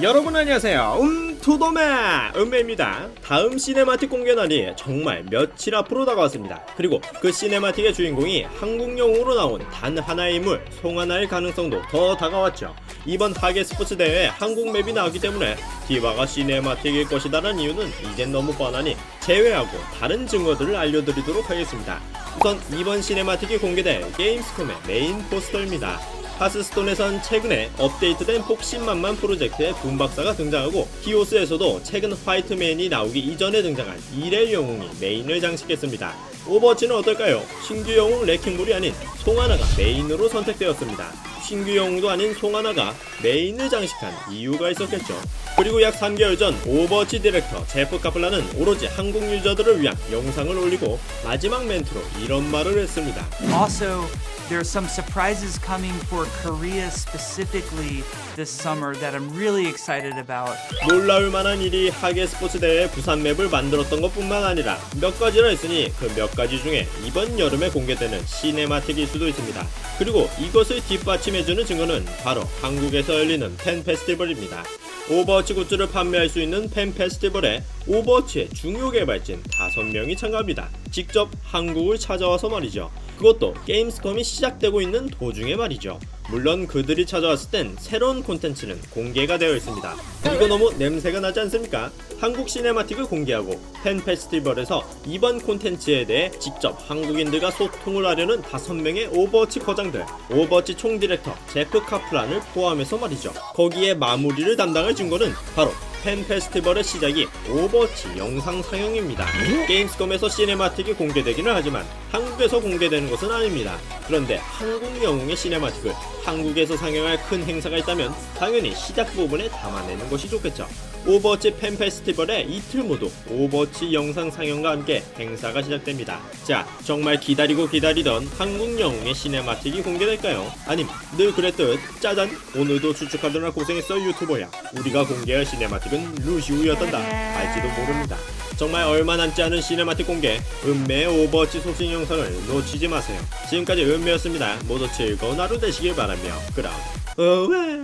여러분 안녕하세요. 음투도메 음메입니다. 다음 시네마틱 공개날이 정말 며칠 앞으로 다가왔습니다. 그리고 그 시네마틱의 주인공이 한국 영웅으로 나온 단 하나의 인물 송하나일 가능성도 더 다가왔죠 이번 하계 스포츠 대회에 한국 맵이 나왔기 때문에 디바가 시네마틱일 것이다라는 이유는 이젠 너무 뻔하니 제외하고 다른 증거들을 알려드리도록 하겠습니다 우선 이번 시네마틱이 공개될 게임스콤의 메인 포스터입니다 하스스톤에선 최근에 업데이트된 폭신만만 프로젝트의 붐박사가 등장하고 히오스에서도 최근 화이트맨이 나오기 이전에 등장한 이렐 영웅이 메인을 장식했습니다. 오버워치는 어떨까요? 신규 영웅 레킹볼이 아닌 송하나가 메인으로 선택되었습니다. 신규 영웅도 아닌 송하나가 메인을 장식한 이유가 있었겠죠. 그리고 약 3개월 전 오버워치 디렉터 제프 카플라는 오로지 한국 유저들을 위한 영상을 올리고 마지막 멘트로 이런 말을 했습니다. Also, there are some surprises coming for Korea specifically this summer that I'm really excited about. 놀라울 만한 일이 하계 스포츠 대회 부산 맵을 만들었던 것 뿐만 아니라 몇 가지나 있으니 그 몇 가지 중에 이번 여름에 공개되는 시네마틱일 수도 있습니다. 그리고 이것을 뒷받침 해주는 증거는 바로 한국에서 열리는 팬 페스티벌입니다. 오버워치 굿즈를 판매할 수 있는 팬 페스티벌에 오버워치의 중요 개발진 5명이 참가합니다. 직접 한국을 찾아와서 말이죠. 그것도 게임스컴이 시작되고 있는 도중에 말이죠. 물론 그들이 찾아왔을 땐 새로운 콘텐츠는 공개가 되어 있습니다. 이거 너무 냄새가 나지 않습니까? 한국 시네마틱을 공개하고 팬 페스티벌에서 이번 콘텐츠에 대해 직접 한국인들과 소통을 하려는 5명의 오버워치 거장들, 오버워치 총 디렉터 제프 카플란을 포함해서 말이죠. 거기에 마무리를 담당할 증거는 바로 팬 페스티벌의 시작이 오버워치 영상 상영입니다. 게임스컴에서 시네마틱이 공개되기는 하지만 한국에서 공개되는 것은 아닙니다. 그런데 한국 영웅의 시네마틱을 한국에서 상영할 큰 행사가 있다면 당연히 시작 부분에 담아내는 것이 좋겠죠. 오버워치 팬 페스티벌의 이틀 모두 오버워치 영상 상영과 함께 행사가 시작됩니다. 자, 정말 기다리고 기다리던 한국 영웅의 시네마틱이 공개될까요? 아님 늘 그랬듯 짜잔 오늘도 추측하느라 고생했어 유튜버야. 우리가 공개할 시네마틱은 루시우였단다. 알지도 모릅니다. 정말 얼마 남지 않은 시네마틱 공개 은매의 오버워치 소식 영상을 놓치지 마세요. 지금까지 은매였습니다. 모두 즐거운 하루 되시길 바라며 그럼 어웨